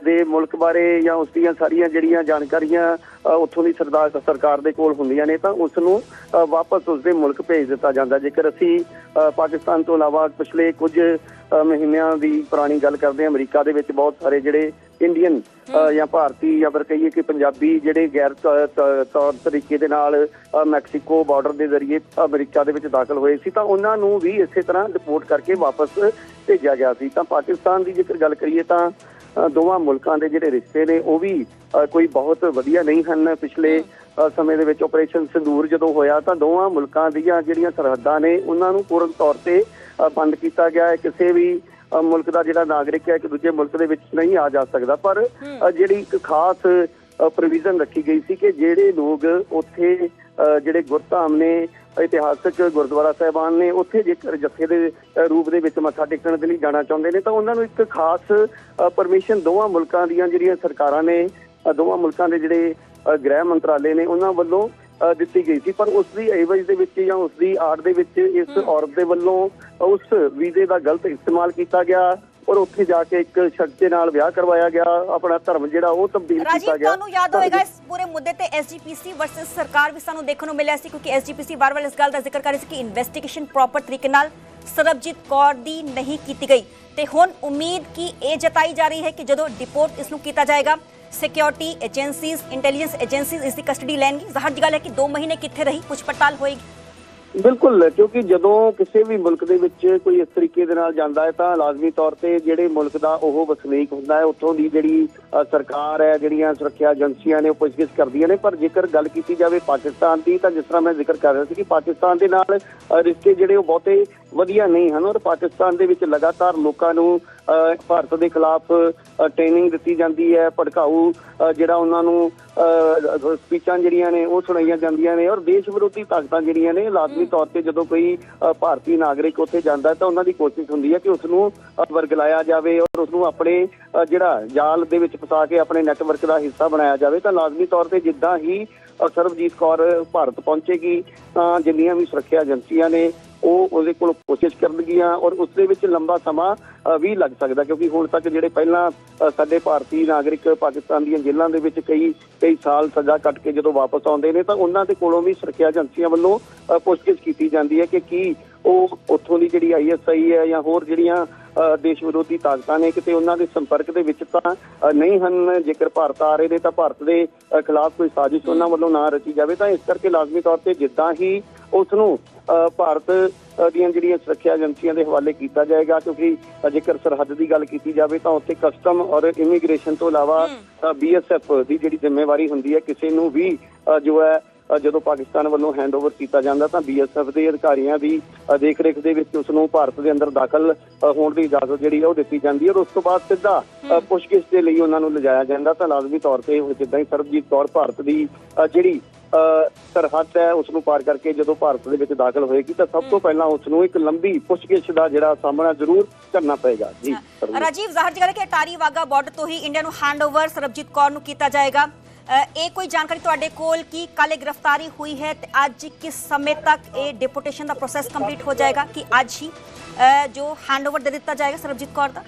C: ਦੇ ਮੁਲਕ ਬਾਰੇ ਜਾਂ ਉਸ ਦੀਆਂ ਸਾਰੀਆਂ ਜਿਹੜੀਆਂ ਜਾਣਕਾਰੀਆਂ ਉੱਥੋਂ ਦੀ ਸਰਦਾਰ ਸਰਕਾਰ ਦੇ ਕੋਲ ਹੁੰਦੀਆਂ ਨੇ ਤਾਂ ਉਸ ਨੂੰ ਵਾਪਸ ਉਸ ਦੇ ਮੁਲਕ ਭੇਜ ਦਿੱਤਾ ਜਾਂਦਾ। ਜੇਕਰ ਅਸੀਂ ਪਾਕਿਸਤਾਨ ਤੋਂ ਇਲਾਵਾ ਪਿਛਲੇ ਕੁਝ ਮਹੀਨਿਆਂ ਦੀ ਪੁਰਾਣੀ ਗੱਲ ਕਰਦੇ ਹਾਂ ਅਮਰੀਕਾ ਦੇ ਵਿੱਚ ਬਹੁਤ ਸਾਰੇ ਜਿਹੜੇ ਇੰਡੀਅਨ ਜਾਂ ਭਾਰਤੀ ਜਾਂ ਫਿਰ ਕਹੀਏ ਕਿ ਪੰਜਾਬੀ ਜਿਹੜੇ ਗੈਰ ਤੌਰ ਤਰੀਕੇ ਦੇ ਨਾਲ ਮੈਕਸੀਕੋ ਬਾਰਡਰ ਦੇ ਜ਼ਰੀਏ ਅਮਰੀਕਾ ਦੇ ਵਿੱਚ ਦਾਖਲ ਹੋਏ ਸੀ ਤਾਂ ਉਹਨਾਂ ਨੂੰ ਵੀ ਇਸੇ ਤਰ੍ਹਾਂ ਰਿਪੋਰਟ ਕਰਕੇ ਵਾਪਸ ਭੇਜਿਆ ਗਿਆ ਸੀ। ਤਾਂ ਪਾਕਿਸਤਾਨ ਦੀ ਜੇਕਰ ਗੱਲ ਕਰੀਏ ਤਾਂ ਦੋਵਾਂ ਮੁਲਕਾਂ ਦੇ ਜਿਹੜੇ ਰਿਸ਼ਤੇ ਨੇ ਉਹ ਵੀ ਕੋਈ ਬਹੁਤ ਵਧੀਆ ਨਹੀਂ ਹਨ। ਪਿਛਲੇ ਸਮੇਂ ਦੇ ਵਿੱਚ ਆਪਰੇਸ਼ਨ ਸੰਦੂਰ ਜਦੋਂ ਹੋਇਆ ਤਾਂ ਦੋਵਾਂ ਮੁਲਕਾਂ ਦੀਆਂ ਜਿਹੜੀਆਂ ਸਰਹੱਦਾਂ ਨੇ ਉਹਨਾਂ ਨੂੰ ਪੂਰਨ ਤੌਰ ਤੇ ਬੰਦ ਕੀਤਾ ਗਿਆ ਹੈ। ਕਿਸੇ ਵੀ ਮੁਲਕ ਦਾ ਜਿਹੜਾ ਨਾਗਰਿਕ ਹੈ ਇੱਕ ਦੂਜੇ ਮੁਲਕ ਦੇ ਵਿੱਚ ਨਹੀਂ ਆ ਜਾ ਸਕਦਾ। ਪਰ ਜਿਹੜੀ ਇੱਕ ਖਾਸ ਪ੍ਰੋਵੀਜ਼ਨ ਰੱਖੀ ਗਈ ਸੀ ਕਿ ਜਿਹੜੇ ਲੋਕ ਉੱਥੇ ਜਿਹੜੇ ਗੁਰਧਾਮ ਨੇ ਇਤਿਹਾਸਕ ਗੁਰਦੁਆਰਾ ਸਾਹਿਬਾਨ ਨੇ ਉੱਥੇ ਜੇਕਰ ਜੱਥੇ ਦੇ ਰੂਪ ਦੇ ਵਿੱਚ ਮੱਥਾ ਟੇਕਣ ਦੇ ਲਈ ਜਾਣਾ ਚਾਹੁੰਦੇ ਨੇ, ਤਾਂ ਉਹਨਾਂ ਨੂੰ ਇੱਕ ਖਾਸ ਪਰਮਿਸ਼ਨ ਦੋਵਾਂ ਮੁਲਕਾਂ ਦੀਆਂ ਜਿਹੜੀਆਂ ਸਰਕਾਰਾਂ ਨੇ ਦੋਵਾਂ ਮੁਲਕਾਂ ਦੇ ਜਿਹੜੇ ਗ੍ਰਹਿ ਮੰਤਰਾਲੇ ਨੇ, ਉਹਨਾਂ ਵੱਲੋਂ ਦਿੱਤੀ ਗਈ ਸੀ। ਪਰ ਉਸ ਦੀ ਐਵਜ ਦੇ ਵਿੱਚ ਜਾਂ ਉਸ ਦੀ ਆੜ ਦੇ ਵਿੱਚ ਇਸ ਔਰਤ ਦੇ ਵੱਲੋਂ ਉਸ ਵੀਜ਼ੇ ਦਾ ਗਲਤ ਇਸਤੇਮਾਲ ਕੀਤਾ ਗਿਆ। ਔਰ ਉੱਥੇ ਜਾ ਕੇ ਇੱਕ ਸ਼ਖਸ ਦੇ ਨਾਲ ਵਿਆਹ ਕਰਵਾਇਆ ਗਿਆ ਆਪਣਾ ਧਰਮ ਜਿਹੜਾ ਉਹ ਤਬਦੀਲ ਕੀਤਾ
A: ਰਾਜੀਵ
C: ਗਿਆ।
A: ਤੁਹਾਨੂੰ ਯਾਦ ਹੋਏਗਾ ਇਸ ਪੂਰੇ ਮੁੱਦੇ ਤੇ ਐਸਜੀਪੀਸੀ ਵਰਸਸ ਸਰਕਾਰ ਵੀ ਸਾਨੂੰ ਦੇਖਣ ਨੂੰ ਮਿਲਿਆ ਸੀ ਕਿਉਂਕਿ ਐਸਜੀਪੀਸੀ ਵਾਰ-ਵਾਰ ਇਸ ਗੱਲ ਦਾ ਜ਼ਿਕਰ ਕਰ ਰਹੀ ਸੀ ਕਿ ਇਨਵੈਸਟੀਗੇਸ਼ਨ ਪ੍ਰੋਪਰ ਤਰੀਕੇ ਨਾਲ ਸਰਬਜੀਤ ਕੌਰ ਦੀ ਨਹੀਂ ਕੀਤੀ ਗਈ। ਤੇ ਹੁਣ ਉਮੀਦ ਕੀ ਇਹ ਜਤਾਈ ਜਾ ਰਹੀ ਹੈ ਕਿ ਜਦੋਂ ਡਿਪੋਰਟ ਇਸ ਨੂੰ ਕੀਤਾ ਜਾਏਗਾ ਸਿਕਿਉਰਿਟੀ ਏਜੰਸੀਜ਼ ਇੰਟੈਲੀਜੈਂਸ ਏਜੰਸੀਜ਼ ਇਸ ਦੀ ਕਸਟਡੀ ਲੈਣਗੀ। ਜ਼ਾਹਰ ਦੀ ਗੱਲ ਹੈ ਕਿ 2 ਮਹੀਨੇ ਕਿੱਥੇ ਰਹੀ ਪੁੱਛ ਪੜਤਾਲ ਹੋਏਗੀ।
C: ਬਿਲਕੁਲ, ਕਿਉਂਕਿ ਜਦੋਂ ਕਿਸੇ ਵੀ ਮੁਲਕ ਦੇ ਵਿੱਚ ਕੋਈ ਇਸ ਤਰੀਕੇ ਦੇ ਨਾਲ ਜਾਂਦਾ ਹੈ, ਤਾਂ ਲਾਜ਼ਮੀ ਤੌਰ ਤੇ ਜਿਹੜੇ ਮੁਲਕ ਦਾ ਉਹ ਵਸਨੀਕ ਹੁੰਦਾ ਹੈ, ਉੱਥੋਂ ਦੀ ਜਿਹੜੀ ਸਰਕਾਰ ਹੈ, ਜਿਹੜੀਆਂ ਸੁਰੱਖਿਆ ਏਜੰਸੀਆਂ ਨੇ ਉਹ ਪੁੱਛਗਿੱਛ ਕਰਦੀਆਂ ਨੇ। ਪਰ ਜੇਕਰ ਗੱਲ ਕੀਤੀ ਜਾਵੇ ਪਾਕਿਸਤਾਨ ਦੀ, ਤਾਂ ਜਿਸ ਤਰ੍ਹਾਂ ਮੈਂ ਜ਼ਿਕਰ ਕਰ ਰਿਹਾ ਸੀ ਕਿ ਪਾਕਿਸਤਾਨ ਦੇ ਨਾਲ ਰਿਸ਼ਤੇ ਜਿਹੜੇ ਉਹ ਬਹੁਤੇ ਵਧੀਆ ਨਹੀਂ ਹਨ ਔਰ ਪਾਕਿਸਤਾਨ ਦੇ ਵਿੱਚ ਲਗਾਤਾਰ ਲੋਕਾਂ ਨੂੰ ਅ, ਭਾਰਤ ਦੇ ਖਿਲਾਫ ਟ੍ਰੇਨਿੰਗ ਦਿੱਤੀ ਜਾਂਦੀ ਹੈ ਭੜਕਾਊ ਜਿਹੜਾ ਉਹਨਾਂ ਨੂੰ ਅ, ਸਪੀਚਾਂ ਜਿਹੜੀਆਂ ਨੇ ਉਹ ਸੁਣਾਈਆਂ ਜਾਂਦੀਆਂ ਨੇ ਔਰ ਦੇਸ਼ ਵਿਰੋਧੀ ਤਾਕਤਾਂ ਜਿਹੜੀਆਂ ਨੇ ਲਾਜ਼ਮੀ ਤੌਰ ਤੇ ਜਦੋਂ ਕੋਈ ਭਾਰਤੀ ਨਾਗਰਿਕ ਉੱਥੇ ਜਾਂਦਾ ਤਾਂ ਉਹਨਾਂ ਦੀ ਕੋਸ਼ਿਸ਼ ਹੁੰਦੀ ਹੈ ਕਿ ਉਸ ਨੂੰ ਵਰਗਲਾਇਆ ਜਾਵੇ ਔਰ ਉਸ ਨੂੰ ਆਪਣੇ ਜਿਹੜਾ ਜਾਲ ਦੇ ਵਿੱਚ ਫਸਾ ਕੇ ਆਪਣੇ ਨੈਟਵਰਕ ਦਾ ਹਿੱਸਾ ਬਣਾਇਆ ਜਾਵੇ ਤਾਂ ਲਾਜ਼ਮੀ ਤੌਰ ਤੇ ਜਿੱਦਾਂ ਹੀ ਸਰਬਜੀਤ ਕੌਰ ਭਾਰਤ ਪਹੁੰਚੇਗੀ ਤਾਂ ਜਿੰਨੀਆਂ ਵੀ ਸੁਰੱਖਿਆ ਏਜੰਸੀਆਂ ਨੇ ਉਹ ਉਹਦੇ ਕੋਲ ਕੋਸ਼ਿਸ਼ ਕਰਨਗੀਆਂ ਔਰ ਉਸ ਦੇ ਵਿੱਚ ਲੰਬਾ ਸਮਾਂ ਵੀ ਲੱਗ ਸਕਦਾ ਕਿਉਂਕਿ ਹੁਣ ਤੱਕ ਜਿਹੜੇ ਪਹਿਲਾਂ ਸਾਡੇ ਭਾਰਤੀ ਨਾਗਰਿਕ ਪਾਕਿਸਤਾਨ ਦੀਆਂ ਜੇਲ੍ਹਾਂ ਦੇ ਵਿੱਚ ਕਈ ਕਈ ਸਾਲ ਸਜ਼ਾ ਕੱਟ ਕੇ ਜਦੋਂ ਵਾਪਸ ਆਉਂਦੇ ਨੇ ਤਾਂ ਉਹਨਾਂ ਦੇ ਕੋਲੋਂ ਵੀ ਸੁਰੱਖਿਆ ਏਜੰਸੀਆਂ ਵੱਲੋਂ ਪੁੱਛਗਿੱਛ ਕੀਤੀ ਜਾਂਦੀ ਹੈ ਕਿ ਕੀ ਉਹ ਉੱਥੋਂ ਦੀ ਜਿਹੜੀ ਆਈਐਸਆਈ ਹੈ ਜਾਂ ਹੋਰ ਜਿਹੜੀਆਂ ਅ, ਦੇਸ਼ ਵਿਰੋਧੀ ਤਾਕਤਾਂ ਨੇ ਕਿਤੇ ਉਹਨਾਂ ਦੇ ਸੰਪਰਕ ਦੇ ਵਿੱਚ ਤਾਂ ਨਹੀਂ ਹਨ। ਜੇਕਰ ਭਾਰਤ ਆ ਰਹੇ ਨੇ ਤਾਂ ਭਾਰਤ ਦੇ ਖਿਲਾਫ ਕੋਈ ਸਾਜ਼ਿਸ਼ ਉਹਨਾਂ ਵੱਲੋਂ ਨਾ ਰਚੀ ਜਾਵੇ ਤਾਂ ਇਸ ਕਰਕੇ ਲਾਜ਼ਮੀ ਤੌਰ ਤੇ ਜਿੱਦਾਂ ਹੀ ਉਸ ਨੂੰ ਭਾਰਤ ਦੀਆਂ ਜਿਹੜੀਆਂ ਸੁਰੱਖਿਆ ਏਜੰਸੀਆਂ ਦੇ ਹਵਾਲੇ ਕੀਤਾ ਜਾਏਗਾ ਕਿਉਂਕਿ ਜੇਕਰ ਸਰਹੱਦ ਦੀ ਗੱਲ ਕੀਤੀ ਜਾਵੇ ਤਾਂ ਉੱਥੇ ਕਸਟਮ ਔਰ ਇਮੀਗ੍ਰੇਸ਼ਨ ਤੋਂ ਇਲਾਵਾ ਬੀਐਸਐਫ ਦੀ ਜਿਹੜੀ ਜ਼ਿੰਮੇਵਾਰੀ ਹੁੰਦੀ ਹੈ ਕਿਸੇ ਨੂੰ ਵੀ ਜੋ ਹੈ ਜਦੋਂ ਪਾਕਿਸਤਾਨ ਵੱਲੋਂ ਹੈਂਡਓਵਰ ਕੀਤਾ ਜਾਂਦਾ ਤਾਂ ਬੀਐਸਐਫ ਦੇ ਅਧਿਕਾਰੀਆਂ ਦੀ ਅ, ਦੇਖਰੇਖ ਦੇ ਵਿੱਚ ਉਸ ਨੂੰ ਭਾਰਤ ਦੇ ਅੰਦਰ ਦਾਖਲ ਹੋਣ ਦੀ ਇਜਾਜ਼ਤ ਜਿਹੜੀ ਹੈ ਉਹ ਦਿੱਤੀ ਜਾਂਦੀ ਹੈ ਔਰ ਉਸ ਤੋਂ ਬਾਅਦ ਸਿੱਧਾ ਪੁੱਛਗਿੱਛ ਦੇ ਲਈ ਉਹਨਾਂ ਨੂੰ ਲਿਜਾਇਆ ਜਾਂਦਾ ਤਾਂ ਲਾਜ਼ਮੀ ਤੌਰ ਤੇ ਜਿੱਦਾਂ ਹੀ ਸਰਬਜੀਤ ਕੌਰ ਭਾਰਤ ਦੀ ਜਿਹੜੀ ਸਰਹੱਦ ਹੈ ਉਸ ਨੂੰ ਪਾਰ ਕਰਕੇ ਜਦੋਂ ਭਾਰਤ ਦੇ ਵਿੱਚ ਦਾਖਲ ਹੋਏਗੀ ਤਾਂ ਸਭ ਤੋਂ ਪਹਿਲਾਂ ਉਸ ਨੂੰ ਇੱਕ ਲੰਬੀ ਪੁੱਛਗਿੱਛ ਦਾ ਜਿਹੜਾ ਸਾਹਮਣਾ ਜ਼ਰੂਰ ਕਰਨਾ ਪਏਗਾ। ਜੀ।
A: ਰਾਜੀਵ ਜ਼ਾਹਰ ਦੀ ਗੱਲ ਕਿ ਅਟਾਰੀ ਵਾਗਾ ਬਾਰਡਰ ਤੋਂ ਹੀ ਇੰਡੀਆ ਨੂੰ ਹੈਂਡਓਵਰ ਸਰਬਜੀਤ ਕੌਰ ਨੂੰ ਕੀਤਾ ਜਾਏਗਾ। ਇਹ ਕੋਈ ਜਾਣਕਾਰੀ ਤੁਹਾਡੇ ਕੋਲ ਕੀ ਇਹ ਗ੍ਰਿਫਤਾਰੀ ਹੋਈ ਹੈ ਤੇ ਅੱਜ ਕਿਸ ਸਮੇਂ ਤੱਕ ਇਹ ਡਿਪੋਰਟੇਸ਼ਨ ਦਾ ਪ੍ਰੋਸੈਸ ਕੰਪਲੀਟ ਹੋ ਜਾਏਗਾ ਕਿ ਅੱਜ ਹੀ ਜੋ ਹੈਂਡਓਵਰ ਦੇ ਦਿੱਤਾ ਜਾਏਗਾ ਸਰਬਜੀਤ ਕੌਰ ਦਾ?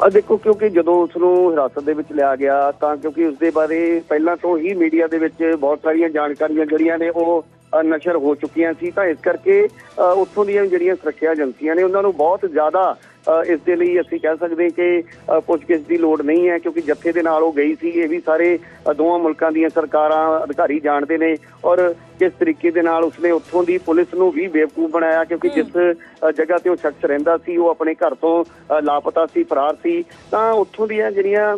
C: ਆ ਦੇਖੋ ਕਿਉਂਕਿ ਜਦੋਂ ਉਸ ਨੂੰ ਹਿਰਾਸਤ ਦੇ ਵਿੱਚ ਲਿਆ ਗਿਆ ਤਾਂ ਕਿਉਂਕਿ ਉਸ ਦੇ ਬਾਰੇ ਪਹਿਲਾਂ ਤੋਂ ਹੀ ਮੀਡੀਆ ਦੇ ਵਿੱਚ ਬਹੁਤ ਸਾਰੀਆਂ ਜਾਣਕਾਰੀਆਂ ਜਿਹੜੀਆਂ ਨੇ ਉਹ ਨਸ਼ਰ ਹੋ ਚੁੱਕੀਆਂ ਸੀ। ਤਾਂ ਇਸ ਕਰਕੇ ਅ, ਉੱਥੋਂ ਦੀਆਂ ਜਿਹੜੀਆਂ ਸੁਰੱਖਿਆ ਏਜੰਸੀਆਂ ਨੇ ਉਹਨਾਂ ਨੂੰ ਬਹੁਤ ਜ਼ਿਆਦਾ ਇਸ ਦੇ ਲਈ ਅਸੀਂ ਕਹਿ ਸਕਦੇ ਕਿ ਪੁੱਛਗਿੱਛ ਦੀ ਲੋੜ ਨਹੀਂ ਹੈ ਕਿਉਂਕਿ ਜੱਥੇ ਦੇ ਨਾਲ ਉਹ ਗਈ ਸੀ ਇਹ ਵੀ ਸਾਰੇ ਦੋਵਾਂ ਮੁਲਕਾਂ ਦੀਆਂ ਸਰਕਾਰਾਂ ਅਧਿਕਾਰੀ ਜਾਣਦੇ ਨੇ ਔਰ ਕਿਸ ਤਰੀਕੇ ਦੇ ਨਾਲ ਉਸਨੇ ਉੱਥੋਂ ਦੀ ਪੁਲਿਸ ਨੂੰ ਵੀ ਬੇਵਕੂਫ ਬਣਾਇਆ ਕਿਉਂਕਿ ਜਿਸ ਜਗ੍ਹਾ ਤੇ ਉਹ ਸ਼ਖਸ ਰਹਿੰਦਾ ਸੀ ਉਹ ਆਪਣੇ ਘਰ ਤੋਂ ਲਾਪਤਾ ਸੀ ਫਰਾਰ ਸੀ ਤਾਂ ਉੱਥੋਂ ਦੀਆਂ ਜਿਹੜੀਆਂ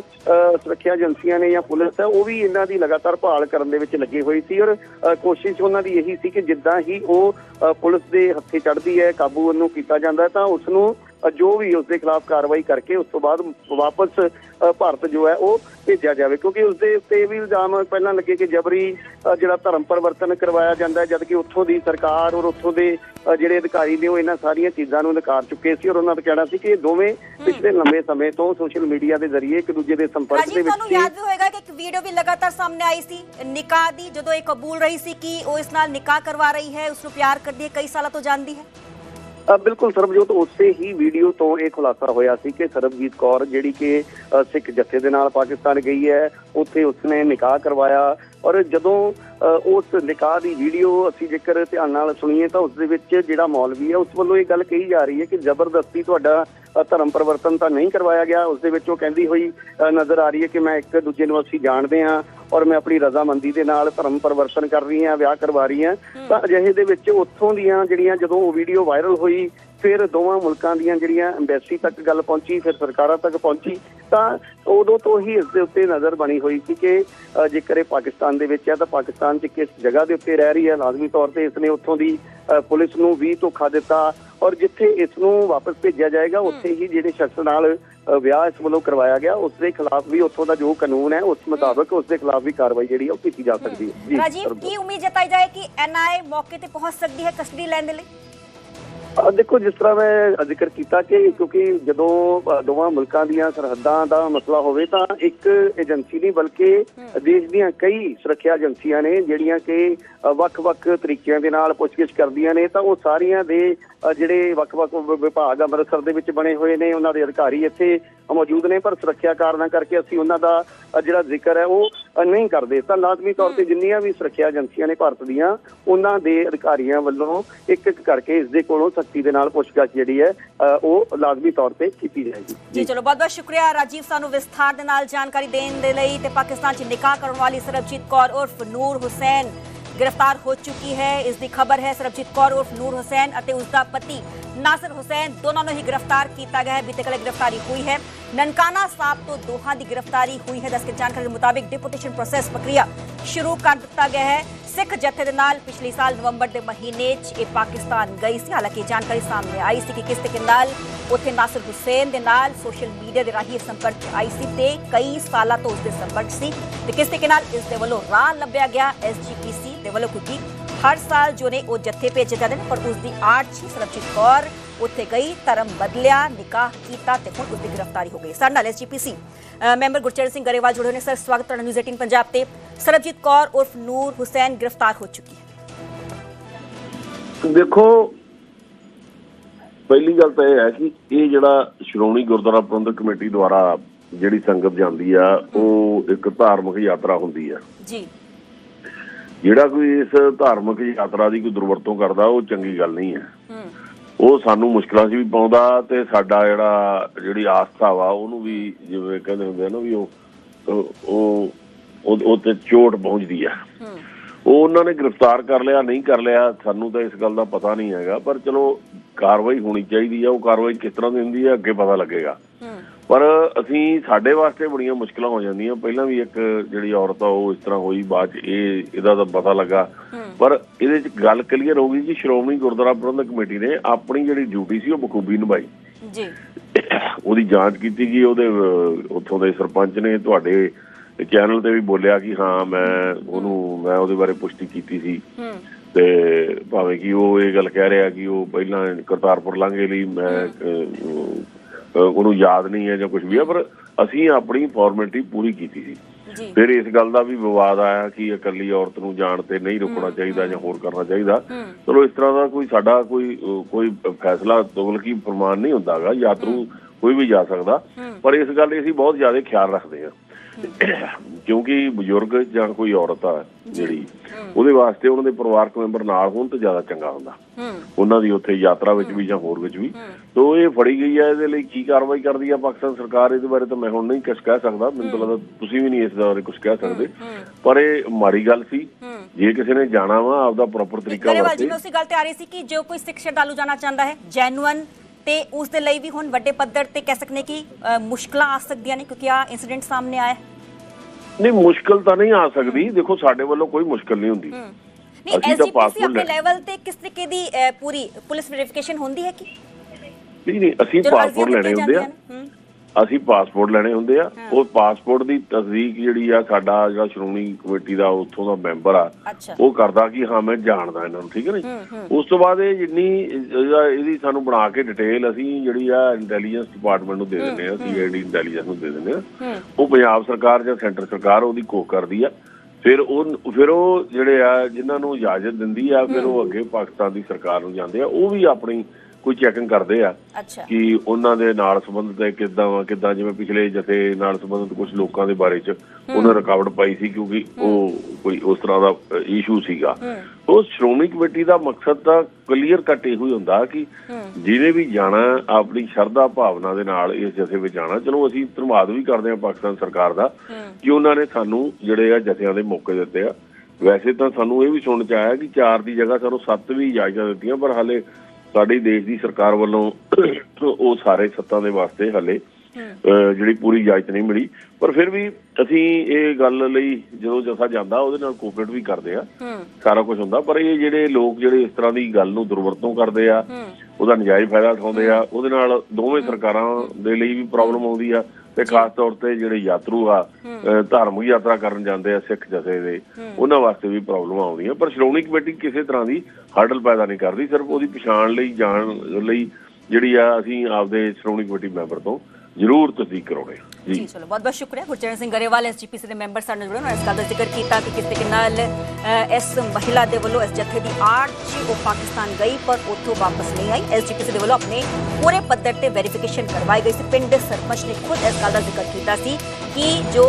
C: ਸੁਰੱਖਿਆ ਏਜੰਸੀਆਂ ਨੇ ਜਾਂ ਪੁਲਿਸ ਹੈ ਉਹ ਵੀ ਇਹਨਾਂ ਦੀ ਲਗਾਤਾਰ ਭਾਲ ਕਰਨ ਦੇ ਵਿੱਚ ਲੱਗੀ ਹੋਈ ਸੀ ਔਰ ਕੋਸ਼ਿਸ਼ ਉਹਨਾਂ ਦੀ ਇਹੀ ਸੀ ਕਿ ਜਿੱਦਾਂ ਹੀ ਉਹ ਪੁਲਿਸ ਦੇ ਹੱਥੇ ਚੜ੍ਹਦੀ ਹੈ ਕਾਬੂ ਉਹਨੂੰ ਕੀਤਾ ਜਾਂਦਾ ਤਾਂ ਉਸ ਨੂੰ ਜੋ ਵੀ ਉਸ ਦੇ ਖਿਲਾਫ ਕਾਰਵਾਈ ਕਰਕੇ ਉਸ ਤੋਂ ਬਾਅਦ ਵਾਪਸ ਭਾਰਤ ਜੋ ਹੈ ਉਹ ਭੇਜਿਆ ਜਾਵੇ। ਕਿਉਂਕਿ ਉਸ ਦੇ ਉੱਤੇ ਵੀ ਇਲਜ਼ਾਮ ਪਹਿਲਾਂ ਲੱਗੇ ਕਿ ਜਬਰੀ ਜਿਹੜਾ ਧਰਮ ਪਰਿਵਰਤਨ ਕਰਵਾਇਆ ਜਾਂਦਾ ਹੈ ਜਦਕਿ ਉੱਥੋਂ ਦੀ ਸਰਕਾਰ ਔਰ ਉੱਥੋਂ ਦੇ ਜਿਹੜੇ ਅਧਿਕਾਰੀ ਨੇ ਉਹ ਇਹਨਾਂ ਸਾਰੀਆਂ ਚੀਜ਼ਾਂ ਨੂੰ ਨਕਾਰ ਚੁੱਕੇ ਸੀ ਔਰ ਉਹਨਾਂ ਦਾ ਕਹਿਣਾ ਸੀ ਕਿ ਇਹ ਦੋਵੇਂ ਪਿਛਲੇ ਲੰਬੇ ਸਮੇਂ ਤੋਂ ਸੋਸ਼ਲ ਮੀਡੀਆ ਦੇ ਜ਼ਰੀਏ ਇੱਕ ਦੂਜੇ ਦੇ ਸੰਪਰਕ ਦੇ ਵਿੱਚ
A: ਤੁਹਾਨੂੰ ਯਾਦ ਵੀ ਹੋਏਗਾ ਕਿ ਇੱਕ ਵੀਡੀਓ ਵੀ ਲਗਾਤਾਰ ਸਾਹਮਣੇ ਆਈ ਸੀ। ਨਿਕਾਹ ਦੀ ਜਦੋਂ ਇਹ ਕਬੂਲ ਰਹੀ ਸੀ ਕਿ ਉਹ ਇਸ ਨਾਲ ਨਿਕਾਹ ਕਰਵਾ ਰਹੀ ਹੈ ਉਸ ਨੂੰ ਪਿਆਰ ਕਰਦੀ ਹੈ ਕਈ ਸਾਲਾਂ ਤੋਂ ਜਾਣਦੀ ਹੈ।
C: ਬਿਲਕੁਲ ਸਰਬਜੋਤ, ਉਸੇ ਹੀ ਵੀਡੀਓ ਤੋਂ ਇਹ ਖੁਲਾਸਾ ਹੋਇਆ ਸੀ ਕਿ ਸਰਬਜੀਤ ਕੌਰ, ਜਿਹੜੀ ਕਿ ਸਿੱਖ ਜਥੇ ਦੇ ਨਾਲ ਪਾਕਿਸਤਾਨ ਗਈ ਹੈ, ਉੱਥੇ ਉਸਨੇ ਨਿਕਾਹ ਕਰਵਾਇਆ ਔਰ ਜਦੋਂ ਉਸ ਨਿਕਾਹ ਦੀ ਵੀਡੀਓ ਅਸੀਂ ਜੇਕਰ ਧਿਆਨ ਨਾਲ ਸੁਣੀਏ ਤਾਂ ਉਸ ਦੇ ਵਿੱਚ ਜਿਹੜਾ ਮੌਲਵੀ ਹੈ, ਉਸ ਵੱਲੋਂ ਇਹ ਗੱਲ ਕਹੀ ਜਾ ਰਹੀ ਹੈ ਕਿ ਜ਼ਬਰਦਸਤੀ ਤੁਹਾਡਾ ਧਰਮ ਪਰਿਵਰਤਨ ਤਾਂ ਨਹੀਂ ਕਰਵਾਇਆ ਗਿਆ। ਉਸ ਦੇ ਵਿੱਚ ਉਹ ਕਹਿੰਦੀ ਹੋਈ ਨਜ਼ਰ ਆ ਰਹੀ ਹੈ ਕਿ ਮੈਂ ਇੱਕ ਦੂਜੇ ਨੂੰ ਅਸੀਂ ਜਾਣਦੇ ਹਾਂ। ਔਰ ਮੈਂ ਆਪਣੀ ਰਜ਼ਾਮੰਦੀ ਦੇ ਨਾਲ ਧਰਮ ਪਰਿਵਰਤਨ ਕਰ ਰਹੀ ਹਾਂ ਵਿਆਹ ਕਰਵਾ ਰਹੀ ਹਾਂ ਤਾਂ ਅਜਿਹੇ ਦੇ ਵਿੱਚ ਉੱਥੋਂ ਦੀਆਂ ਜਿਹੜੀਆਂ ਜਦੋਂ ਉਹ ਵੀਡੀਓ ਵਾਇਰਲ ਹੋਈ ਫਿਰ ਦੋਵਾਂ ਮੁਲਕਾਂ ਦੀਆਂ ਜਿਹੜੀਆਂ ਐਮਬੈਸੀ ਤੱਕ ਗੱਲ ਪਹੁੰਚੀ ਫਿਰ ਸਰਕਾਰਾਂ ਤੱਕ ਪਹੁੰਚੀ ਤਾਂ ਉਦੋਂ ਤੋਂ ਹੀ ਇਸ ਦੇ ਉੱਤੇ ਨਜ਼ਰ ਬਣੀ ਹੋਈ ਸੀ ਕਿ ਜੇਕਰ ਇਹ ਪਾਕਿਸਤਾਨ ਦੇ ਵਿੱਚ ਹੈ ਤਾਂ ਪਾਕਿਸਤਾਨ 'ਚ ਕਿਸ ਜਗ੍ਹਾ ਦੇ ਉੱਤੇ ਰਹਿ ਰਹੀ ਹੈ। ਲਾਜ਼ਮੀ ਤੌਰ ਤੇ ਇਸ ਨੇ ਉੱਥੋਂ ਦੀ ਪੁਲਿਸ ਨੂੰ ਵੀ ਧੋਖਾ ਦਿੱਤਾ। ਔਰ ਜਿੱਥੇ ਇਸ ਨੂੰ ਵਾਪਸ ਭੇਜਿਆ ਜਾਏਗਾ ਉੱਥੇ ਹੀ ਜਿਹੜੇ ਸ਼ਖਸ ਨਾਲ ਵਿਆਹ ਇਸ ਵੱਲੋਂ ਕਰਵਾਇਆ ਗਿਆ ਉਸ ਦੇ ਖਿਲਾਫ ਵੀ ਉੱਥੋਂ ਦਾ ਜੋ ਕਾਨੂੰਨ ਹੈ ਉਸ ਮੁਤਾਬਕ ਉਸ ਦੇ ਖਿਲਾਫ ਵੀ ਕਾਰਵਾਈ ਜਿਹੜੀ ਹੈ ਉਹ ਕੀਤੀ ਜਾ ਸਕਦੀ ਹੈ। ਜੀ
A: ਰਾਜੀਵ। ਕੀ ਉਮੀਦ ਜਤਾਈ ਜਾਏ ਕਿ ਐਨਆਈਏ ਮੌਕੇ ਤੇ ਪਹੁੰਚ ਸਕਦੀ ਹੈ ਕਸਟਡੀ ਲੈਣ ਦੇ ਲਈ?
C: ਦੇਖੋ ਜਿਸ ਤਰ੍ਹਾਂ ਮੈਂ ਜ਼ਿਕਰ ਕੀਤਾ ਕਿ ਕਿਉਂਕਿ ਜਦੋਂ ਦੋਵਾਂ ਮੁਲਕਾਂ ਦੀਆਂ ਸਰਹੱਦਾਂ ਦਾ ਮਸਲਾ ਹੋਵੇ ਤਾਂ ਇੱਕ ਏਜੰਸੀ ਨਹੀਂ ਬਲਕਿ ਦੇਸ਼ ਦੀਆਂ ਕਈ ਸੁਰੱਖਿਆ ਏਜੰਸੀਆਂ ਨੇ ਜਿਹੜੀਆਂ ਕਿ ਵੱਖ-ਵੱਖ ਤਰੀਕਿਆਂ ਦੇ ਨਾਲ ਪੁੱਛਗਿੱਛ ਕਰਦੀਆਂ ਨੇ ਤਾਂ ਉਹ ਸਾਰੀਆਂ ਦੇ ਜਿਹੜੇ ਵੱਖ-ਵੱਖ ਵਿਭਾਗ ਅੰਮ੍ਰਿਤਸਰ ਦੇ ਵਿੱਚ ਬਣੇ ਹੋਏ ਨੇ ਉਹਨਾਂ ਦੇ ਅਧਿਕਾਰੀ ਇੱਥੇ ਮੌਜੂਦ ਨੇ ਪਰ ਸੁਰੱਖਿਆ ਕਾਰਨਾਂ ਕਰਕੇ ਅਸੀਂ ਉਹਨਾਂ ਦਾ ਜਿਹੜਾ ਜ਼ਿਕਰ ਹੈ ਉਹ ਨਹੀਂ ਕਰਦੇ। ਤਾਂ ਲਾਜ਼ਮੀ ਤੌਰ ਤੇ ਜਿੰਨੀਆਂ ਵੀ ਸੁਰੱਖਿਆ ਏਜੰਸੀਆਂ ਨੇ ਭਾਰਤ ਦੀਆਂ ਉਹਨਾਂ ਦੇ ਅਧਿਕਾਰੀਆਂ ਵੱਲੋਂ ਇੱਕ ਇੱਕ ਕਰਕੇ ਇਸ ਦੇ ਕੋਲੋਂ ਸਖਤੀ ਦੇ ਨਾਲ ਪੁੱਛਗਿੱਛ ਜਿਹੜੀ ਹੈ ਉਹ ਲਾਜ਼ਮੀ ਤੌਰ ਤੇ ਕੀਤੀ ਜਾਏਗੀ।
A: ਜੀ ਚਲੋ ਬਹੁਤ ਬਹੁਤ ਸ਼ੁਕਰੀਆ ਰਾਜੀਵ ਸਾਨੂੰ ਵਿਸਥਾਰ ਦੇ ਨਾਲ ਜਾਣਕਾਰੀ ਦੇਣ ਦੇ ਲਈ ਤੇ ਪਾਕਿਸਤਾਨ 'ਚ ਨਿਕਾਹ ਕਰਨ ਵਾਲੀ ਸਰਬਜੀਤ ਕੌਰ ਉਰਫ ਨੂਰ ਹੁਸੈਨ ਗ੍ਰਿਫਤਾਰ ਹੋ ਚੁੱਕੀ ਹੈ। ਇਸ ਦੀ ਖਬਰ ਹੈ ਸਰਬਜੀਤ ਕੌਰ ਉਰਫ ਨੂਰ ਹੁਸੈਨ ਅਤੇ ਉਸ ਦਾ ਪਤੀ ਨਾਸਰ ਹੁਸੈਨ ਦੋਨਾਂ ਨੂੰ ਹੀ ਗ੍ਰਿਫਤਾਰ ਕੀਤਾ ਗਿਆ ਹੈ ਬੀਤੇ ਕੱਲ੍ਹ ਗ੍ਰਿਫਤਾਰੀ ਹੋਈ ਹੈ ਨਨਕਾਣਾ ਸਾਹਿਬ ਤੋਂ ਦੋਹਾਂ ਦੀ ਗ੍ਰਿਫਤਾਰੀ ਹੋਈ ਹੈ ਦੱਸ ਕੇ ਜਾਣਕਾਰੀ ਦੇ ਮੁਤਾਬਿਕ ਡਿਪੋਟੇਸ਼ਨ ਪ੍ਰੋਸੈਸ ਪ੍ਰਕਿਰਿਆ ਸ਼ੁਰੂ ਕਰ ਦਿੱਤਾ ਗਿਆ ਹੈ ਸਿੱਖ ਜਥੇ ਦੇ ਨਾਲ ਪਿਛਲੇ ਸਾਲ ਨਵੰਬਰ ਦੇ ਮਹੀਨੇ 'ਚ ਇਹ ਪਾਕਿਸਤਾਨ ਗਈ ਸੀ ਹਾਲਾਂਕਿ ਇਹ ਜਾਣਕਾਰੀ ਸਾਹਮਣੇ ਆਈ ਸੀ ਕਿ ਕਿਸ ਤਰੀਕੇ ਨਾਲ ਉੱਥੇ ਨਾਸਰ ਹੁਸੈਨ ਦੇ ਨਾਲ ਸੋਸ਼ਲ ਮੀਡੀਆ ਦੇ ਰਾਹੀਂ ਇਹ ਸੰਪਰਕ ਆਈ ਸੀ ਤੇ ਕਈ ਸਾਲਾਂ ਤੋਂ ਉਸ ਦੇ ਸੰਪਰਕ ਸੀ ਤੇ ਕਿਸ ਤਰੀਕੇ ਨਾਲ ਇਸ ਦੇ ਵੱਲੋਂ ਰਾਹ ਲੱਭਿਆ ਗਿਆ ਐਸਜੀਪੀਸੀ ਦੇ ਵੱਲੋਂ ਕਿਉਂਕਿ ਹਰ ਸਾਲ ਜੋ ਨੇ ਉਹ ਜੱਥੇ ਭੇਜੇ ਜਾਂਦੇ ਨੇ ਪਰ ਉਸ ਦੀ ਆੜ 'ਚ ਹੀ ਸਰਬਜੀਤ ਕੌਰ ਉੱਥੇ ਗਈ ਧਰਮ ਬਦਲਿਆ ਨਿਕਾਹ ਕੀਤਾ ਤੇ ਹੁਣ ਉਸ ਦੀ ਗ੍ਰਿਫਤਾਰੀ ਹੋ ਗਈ। ਸਾਡੇ ਨਾਲ ਐਸਜੀਪੀਸੀ ਮੈਂਬਰ ਗੁਰਚਰਨ ਸਿੰਘ ਗਰੇਵਾਲ ਜੁੜੇ ਨੇ। ਸਰ ਸਵਾਗਤ ਤੁਹਾਡਾ ਨਿਊਜ਼ 18 ਪੰਜਾਬ ਤੇ। ਸਰਬਜੀਤ ਕੌਰ ਉਰਫ ਨੂਰ ਹੁਸੈਨ ਗ੍ਰਿਫਤਾਰ ਹੋ ਚੁੱਕੀ ਹੈ।
D: ਦੇਖੋ ਪਹਿਲੀ ਗੱਲ ਤਾਂ ਇਹ ਹੈ ਕਿ ਇਹ ਜਿਹੜਾ ਸ਼੍ਰੋਮਣੀ ਗੁਰਦੁਆਰਾ ਪ੍ਰਬੰਧਕ ਕਮੇਟੀ ਦੁਆਰਾ ਜਿਹੜੀ ਸੰਗਤ ਜਾਂਦੀ ਆ ਉਹ ਇੱਕ ਧਾਰਮਿਕ ਯਾਤਰਾ ਹੁੰਦੀ ਆ।
A: ਜੀ।
D: ਜਿਹੜਾ ਕੋਈ ਇਸ ਧਾਰਮਿਕ ਯਾਤਰਾ ਦੀ ਕੋਈ ਦੁਰਵਰਤੋਂ ਕਰਦਾ ਉਹ ਚੰਗੀ ਗੱਲ ਨਹੀਂ ਹੈ। ਉਹ ਸਾਨੂੰ ਮੁਸ਼ਕਲਾਂ 'ਚ ਵੀ ਪਾਉਂਦਾ ਤੇ ਸਾਡਾ ਜਿਹੜਾ ਜਿਹੜੀ ਆਸਥਾ ਵਾ ਉਹਨੂੰ ਵੀ ਜਿਵੇਂ ਕਹਿੰਦੇ ਹੁੰਦੇ ਆ ਨਾ ਵੀ ਉਹ ਉਹ- ਉਹ ਤੇ ਚੋਟ ਪਹੁੰਚਦੀ ਆ।
A: ਹੂੰ।
D: ਉਹ ਉਹਨਾਂ ਨੇ ਗ੍ਰਿਫਤਾਰ ਕਰ ਲਿਆ ਨਹੀਂ ਕਰ ਲਿਆ ਸਾਨੂੰ ਤਾਂ ਇਸ ਗੱਲ ਦਾ ਪਤਾ ਨਹੀਂ ਹੈਗਾ ਪਰ ਚਲੋ ਕਾਰਵਾਈ ਹੋਣੀ ਚਾਹੀਦੀ ਆ ਉਹ ਕਾਰਵਾਈ ਕਿਸ ਤਰ੍ਹਾਂ ਦੀ ਹੁੰਦੀ ਹੈ ਅੱਗੇ ਪਤਾ ਲੱਗੇਗਾ। ਪਰ ਅਸੀਂ ਸਾਡੇ ਵਾਸਤੇ ਬੜੀਆਂ ਮੁਸ਼ਕਲਾਂ ਹੋ ਜਾਂਦੀਆਂ। ਪਹਿਲਾਂ ਵੀ ਇੱਕ ਜਿਹੜੀ ਔਰਤ ਆ ਉਹ ਇਸ ਤਰ੍ਹਾਂ ਹੋਈ ਬਾਅਦ ਚ ਇਹ ਇਹਦਾ ਤਾਂ ਪਤਾ ਲੱਗਾ। ਪਰ ਇਹਦੇ ਚ ਗੱਲ ਕਲੀਅਰ ਹੋ ਗਈ ਕਿ ਸ਼੍ਰੋਮਣੀ ਗੁਰਦੁਆਰਾ ਪ੍ਰਬੰਧਕ ਕਮੇਟੀ ਨੇ ਆਪਣੀ ਜਿਹੜੀ ਡਿਊਟੀ ਸੀ ਉਹ ਬਖੂਬੀ ਨਿਭਾਈ।
A: ਜੀ।
D: ਉਹਦੀ ਜਾਂਚ ਕੀਤੀ ਗਈ ਉਹਦੇ ਉੱਥੋਂ ਦੇ ਸਰਪੰਚ ਨੇ ਤੁਹਾਡੇ ਚੈਨਲ ਤੇ ਵੀ ਬੋਲਿਆ ਕਿ ਹਾਂ ਮੈਂ ਉਹਨੂੰ ਮੈਂ ਉਹਦੇ ਬਾਰੇ ਪੁਸ਼ਟੀ ਕੀਤੀ ਸੀ। ਤੇ ਭਾਵੇਂ ਕਿ ਉਹ ਇਹ ਗੱਲ ਕਹਿ ਰਿਹਾ ਕਿ ਉਹ ਪਹਿਲਾਂ ਕਰਤਾਰਪੁਰ ਲਾਂਘੇ ਲਈ ਮੈਂ ਉਹਨੂੰ ਯਾਦ ਨਹੀਂ ਹੈ ਜਾਂ ਕੁਝ ਵੀ ਹੈ ਪਰ ਅਸੀਂ ਆਪਣੀ ਫਾਰਮੈਲਿਟੀ ਪੂਰੀ ਕੀਤੀ ਸੀ। ਫਿਰ ਇਸ ਗੱਲ ਦਾ ਵੀ ਵਿਵਾਦ ਆਇਆ ਕਿ ਇਕੱਲੀ ਔਰਤ ਨੂੰ ਜਾਣ ਤੇ ਨਹੀਂ ਰੁਕਣਾ ਚਾਹੀਦਾ ਜਾਂ ਹੋਰ ਕਰਨਾ ਚਾਹੀਦਾ। ਚਲੋ ਇਸ ਤਰ੍ਹਾਂ ਦਾ ਕੋਈ ਸਾਡਾ ਕੋਈ ਕੋਈ ਫੈਸਲਾ ਤੁਗਲਕੀ ਫਰਮਾਨ ਨਹੀਂ ਹੁੰਦਾਗਾ ਯਾਤਰੂ ਕੋਈ ਵੀ ਜਾ ਸਕਦਾ। ਪਰ ਇਸ ਗੱਲ ਲਈ ਅਸੀਂ ਬਹੁਤ ਜ਼ਿਆਦਾ ਖਿਆਲ ਰੱਖਦੇ ਹਾਂ। ਕਿਉਂਕਿ ਬਜ਼ੁਰਗ ਜਾਂ ਕੋਈ ਔਰਤ ਆ ਜਿਹੜੀ ਉਹਦੇ ਵਾਸਤੇ ਉਹਨਾਂ ਦੇ ਪਰਿਵਾਰਕ ਮੈਂਬਰ ਨਾਲ ਹੋਣ ਤਾਂ ਜ਼ਿਆਦਾ ਚੰਗਾ ਹੁੰਦਾ। ਉਹਨਾਂ ਦੀ ਉੱਥੇ ਯਾਤਰਾ ਵਿੱਚ ਵੀ ਜਾਂ ਹੋਰ ਵਿੱਚ ਵੀ। ਤੋਂ ਇਹ ਫੜੀ ਗਈ ਹੈ ਇਹਦੇ ਲਈ ਕੀ ਕਾਰਵਾਈ ਕਰਦੀ ਹੈ ਪਾਕਿਸਤਾਨ ਸਰਕਾਰ? ਇਹਦੇ ਬਾਰੇ ਤਾਂ ਮੈਂ ਹੁਣ ਨਹੀਂ ਕੁਝ ਕਹਿ ਸਕਦਾ। ਮੈਨੂੰ ਤਾਂ ਲੱਗਦਾ ਤੁਸੀਂ ਵੀ ਨਹੀਂ ਇਸ ਬਾਰੇ ਕੁਝ ਕਹਿ ਸਕਦੇ। ਪਰ ਇਹ ਮਾੜੀ ਗੱਲ ਸੀ। ਜੇ ਕਿਸੇ ਨੇ ਜਾਣਾ ਵਾ ਆਪਦਾ ਪ੍ਰੋਪਰ ਤਰੀਕਾ
A: ਗਰੇਵਾਲ ਜੀ
D: ਵਰਤੇ
A: ਮੈਂ ਉਸੇ ਗੱਲ ਤੇ ਆ ਰਹੀ ਸੀ ਕਿ ਜੋ ਕੋਈ ਸਿੱਖ ਸ਼ਰਧਾਲੂ ਜਾਣਾ ਚਾਹੁੰਦਾ ਹੈ ਜੈਨੂਅਨ ਤੇ ਉਸ ਦੇ ਲਈ ਵੀ ਹੁਣ ਵੱਡੇ ਪੱਧਰ ਤੇ ਕਹਿ ਸਕਨੇ ਕਿ ਮੁਸ਼ਕਲਾਂ ਆ ਸਕਦੀਆਂ ਨੇ ਕਿਉਂਕਿ ਆ ਇਨਸੀਡੈਂਟ ਸਾਹਮਣੇ ਆਇਆ
D: ਨਹੀਂ ਮੁਸ਼ਕਲ ਤਾਂ ਨਹੀਂ ਆ ਸਕਦੀ। ਦੇਖੋ ਸਾਡੇ ਵੱਲੋਂ ਕੋਈ ਮੁਸ਼ਕਲ ਨਹੀਂ ਹੁੰਦੀ।
A: ਨਹੀਂ ਐਸਜੀਪੀਸੀ ਆਪਣੇ ਲੈਵਲ ਤੇ ਕਿਸ ਤਰੀਕੇ ਦੀ ਪੂਰੀ ਪੁਲਿਸ ਵੈਰੀਫਿਕੇਸ਼ਨ ਹੁੰਦੀ ਹੈ ਕਿ?
D: ਨਹੀਂ ਨਹੀਂ ਅਸੀਂ ਪਾਸਪੋਰਟ ਲੈਣੇ ਹੁੰਦੇ ਆ। ਅਸੀਂ ਪਾਸਪੋਰਟ ਲੈਣੇ ਹੁੰਦੇ ਆ। ਉਹ ਪਾਸਪੋਰਟ ਦੀ ਤਸਦੀਕ ਜਿਹੜੀ ਆ ਸਾਡਾ ਜਿਹੜਾ ਸ਼੍ਰੋਮਣੀ ਕਮੇਟੀ ਦਾ ਉੱਥੋਂ ਦਾ ਮੈਂਬਰ ਆ ਉਹ ਕਰਦਾ ਕਿ ਹਾਂ ਮੈਂ ਜਾਣਦਾ ਇਹਨਾਂ ਨੂੰ ਠੀਕ ਹੈ ਨਾ? ਉਸ ਤੋਂ ਬਾਅਦ ਇਹ ਜਿੰਨੀ ਇਹਦੀ ਸਾਨੂੰ ਬਣਾ ਕੇ ਡਿਟੇਲ ਅਸੀਂ ਜਿਹੜੀ ਆ ਇੰਟੈਲੀਜੈਂਸ ਡਿਪਾਰਟਮੈਂਟ ਨੂੰ ਦੇ ਦਿੰਦੇ ਆ ਸੀਆਈਡੀ ਇੰਟੈਲੀਜੈਂਸ ਨੂੰ ਦੇ ਦਿੰਦੇ ਆ। ਉਹ ਪੰਜਾਬ ਸਰਕਾਰ ਜਾਂ ਸੈਂਟਰ ਸਰਕਾਰ ਉਹਦੀ ਕੋਕ ਕਰਦੀ ਆ। ਫਿਰ ਉਹ ਫਿਰ ਉਹ ਜਿਹੜੇ ਆ ਜਿਨ੍ਹਾਂ ਨੂੰ ਇਜਾਜ਼ਤ ਦਿੰਦੀ ਆ ਫਿਰ ਉਹ ਅੱਗੇ ਪਾਕਿਸਤਾਨ ਦੀ ਸਰਕਾਰ ਨੂੰ ਜਾਂਦੇ ਆ। ਉਹ ਵੀ ਆਪਣੀ ਕੋਈ ਚੈਕਿੰਗ ਕਰਦੇ ਆ ਕਿ ਉਹਨਾਂ ਦੇ ਨਾਲ ਸੰਬੰਧਿਤ ਹੈ ਕਿੱਦਾਂ ਵਾ ਕਿੱਦਾਂ ਜਿਵੇਂ ਪਿਛਲੇ ਜਥੇ ਨਾਲ ਸੰਬੰਧਿਤ ਕੁਝ ਲੋਕਾਂ ਦੇ ਬਾਰੇ ਚ ਉਹਨਾਂ ਰੁਕਾਵਟ ਪਾਈ ਸੀ ਕਿਉਂਕਿ ਉਹ ਕੋਈ ਉਸ ਤਰ੍ਹਾਂ ਦਾ ਇਸ਼ੂ ਸੀਗਾ। ਉਹ ਸ਼੍ਰੋਮਣੀ ਕਮੇਟੀ ਦਾ ਮਕਸਦ ਤਾਂ ਕਲੀਅਰ ਕੱਟ ਇਹੋ ਹੀ ਹੁੰਦਾ ਕਿ ਜਿਹਨੇ ਵੀ ਜਾਣਾ ਆਪਣੀ ਸ਼ਰਧਾ ਭਾਵਨਾ ਦੇ ਨਾਲ ਇਸ ਜਥੇ ਵਿੱਚ ਜਾਣਾ ਚਲੋ ਅਸੀਂ ਧੰਨਵਾਦ ਵੀ ਕਰਦੇ ਹਾਂ ਪਾਕਿਸਤਾਨ ਸਰਕਾਰ ਦਾ ਕਿ ਉਹਨਾਂ ਨੇ ਸਾਨੂੰ ਜਿਹੜੇ ਆ ਜਥਿਆਂ ਦੇ ਮੌਕੇ ਦਿੱਤੇ ਆ। ਵੈਸੇ ਤਾਂ ਸਾਨੂੰ ਇਹ ਵੀ ਸੁਣਨ ਚ ਆਇਆ ਕਿ ਚਾਰ ਦੀ ਜਗ੍ਹਾ ਸਾਨੂੰ ਸੱਤ ਵੀ ਇਜਾਜ਼ਤਾਂ ਦਿੱਤੀਆਂ ਪਰ ਹਾਲੇ ਸਾਡੀ ਦੇਸ਼ ਦੀ ਸਰਕਾਰ ਵੱਲੋਂ ਉਹ ਸਾਰੇ ਸੱਤਾਂ ਦੇ ਵਾਸਤੇ ਹਲੇ ਜਿਹੜੀ ਪੂਰੀ ਇਜਾਜ਼ਤ ਨਹੀਂ ਮਿਲੀ। ਪਰ ਫਿਰ ਵੀ ਅਸੀਂ ਇਹ ਗੱਲ ਲਈ ਜਦੋਂ ਜਥਾ ਜਾਂਦਾ ਉਹਦੇ ਨਾਲ ਕੋਆਪਰੇਟ ਵੀ ਕਰਦੇ ਆ। ਸਾਰਾ ਕੁਝ ਹੁੰਦਾ ਪਰ ਇਹ ਜਿਹੜੇ ਲੋਕ ਜਿਹੜੇ ਇਸ ਤਰ੍ਹਾਂ ਦੀ ਗੱਲ ਨੂੰ ਦੁਰਵਰਤੋਂ ਕਰਦੇ ਆ ਉਹਦਾ ਨਜਾਇਜ਼ ਫਾਇਦਾ ਉਠਾਉਂਦੇ ਆ ਉਹਦੇ ਨਾਲ ਦੋਵੇਂ ਸਰਕਾਰਾਂ ਦੇ ਲਈ ਵੀ ਪ੍ਰੋਬਲਮ ਆਉਂਦੀ ਆ। ਤੇ ਖਾਸ ਤੌਰ ਤੇ ਜਿਹੜੇ ਯਾਤਰੂ ਆ ਧਾਰਮਿਕ ਯਾਤਰਾ ਕਰਨ ਜਾਂਦੇ ਆ ਸਿੱਖ ਜਥੇ ਦੇ ਉਹਨਾਂ ਵਾਸਤੇ ਵੀ ਪ੍ਰੋਬਲਮ ਆਉਂਦੀਆਂ। ਪਰ ਸ਼੍ਰੋਮਣੀ ਕਮੇਟੀ ਕਿਸੇ ਤਰ੍ਹਾਂ ਦੀ ਹਰਡਲ ਪੈਦਾ ਨਹੀਂ ਕਰਦੀ ਸਿਰਫ ਉਹਦੀ ਪਛਾਣ ਲਈ ਜਾਣ ਲਈ ਜਿਹੜੀ ਆ ਅਸੀਂ ਆਪਦੇ ਸ਼੍ਰੋਮਣੀ ਕਮੇਟੀ ਮੈਂਬਰ ਤੋਂ ਜ਼ਰੂਰ ਤਸਦੀਕ ਕਰਾਉਣੇ
A: ਜੀ। ਚਲੋ ਬਹੁਤ ਬਹੁਤ ਸ਼ੁਕਰੀਆ। ਗੁਰਚਰਨ ਸਿੰਘ ਗਰੇਵਾਲ ਐਸਜੀਪੀਸੀ ਦੇ ਮੈਂਬਰ ਸਾਡੇ ਨਾਲ ਜੁੜੇ ਉਹਨਾਂ ਇਸ ਗੱਲ ਦਾ ਜ਼ਿਕਰ ਕੀਤਾ ਕਿ ਕਿਸ ਤਰੀਕੇ ਨਾਲ ਇਸ ਮਹਿਲਾ ਦੇ ਵੱਲੋਂ ਇਸ ਜਥੇ ਦੀ ਆੜ 'ਚ ਉਹ ਪਾਕਿਸਤਾਨ ਗਈ, ਪਰ ਉੱਥੋਂ ਵਾਪਸ ਨਹੀਂ ਆਈ। ਐਸਜੀਪੀਸੀ ਦੇ ਵੱਲੋਂ ਆਪਣੇ ਪੂਰੇ ਪੱਧਰ ਤੇ ਵੈਰੀਫਿਕੇਸ਼ਨ ਕਰਵਾਈ ਗਈ ਸੀ। ਪਿੰਡ ਸਰਪੰਚ ਨੇ ਖੁਦ ਇਸ ਗੱਲ ਦਾ ਜ਼ਿਕਰ ਕੀਤਾ ਸੀ ਕਿ ਜੋ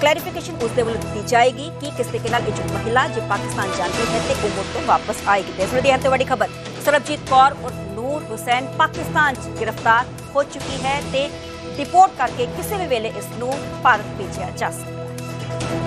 A: ਕਲੈਰੀਫਿਕੇਸ਼ਨ ਉਸ ਦੇ ਵੱਲੋਂ ਦਿੱਤੀ ਜਾਏਗੀ ਕਿ ਕਿਸ ਤਰੀਕੇ ਨਾਲ ਇਹ ਮਹਿਲਾ ਜੇ ਪਾਕਿਸਤਾਨ ਜਾਂਦੀ ਹੈ ਤੇ ਉਹ ਤੋਂ ਵਾਪਸ ਆਏਗੀ। ਤੇ ਇਸ ਵੇਲੇ ਅੰਤ ਵੱਡੀ ਖਬਰ, ਸਰਬਜੀਤ ਕੌਰ ਔਰ ਨੂਰ ਹੁਸੈਨ ਪਾਕਿਸਤਾਨ 'ਚ ਗ੍ਰਿਫਤਾਰ ਹੋ ਚੁੱਕੀ ਹੈ ਤੇ ਰਿਪੋਰਟ ਕਰਕੇ ਕਿਸੇ ਵੀ ਵੇਲੇ ਇਸ ਨੂੰ ਭਾਰਤ ਭੇਜਿਆ ਜਾ ਸਕਦਾ ਹੈ।